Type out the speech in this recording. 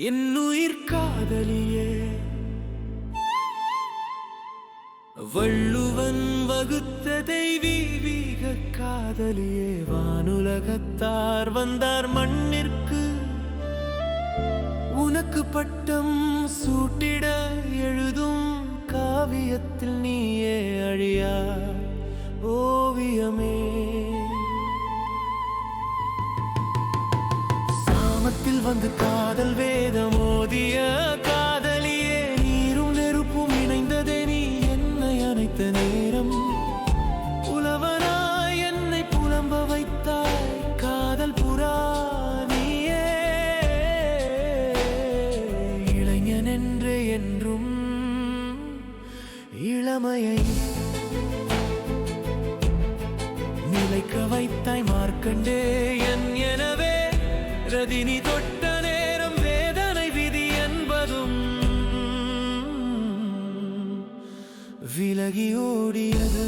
என்னுயிர் காதலியே. வள்ளுவன் வகுத்த தெய்வீக காதலியே. வானுலகத்தார் வந்தார் மண்ணிற்கு. உனக்கு பட்டம் சூட்டிட எழுதும் காவியத்தில் நீயே அழியா ஓவியமே. சாமத்தில் வந்து காதல் வே இளமையை நிலைக்க வைத்தாய் மார்க்கண்டே என் எனவே. ரதினி தொட்ட நேரம் வேதனை விதி என்பதும் விலகி ஓடியது.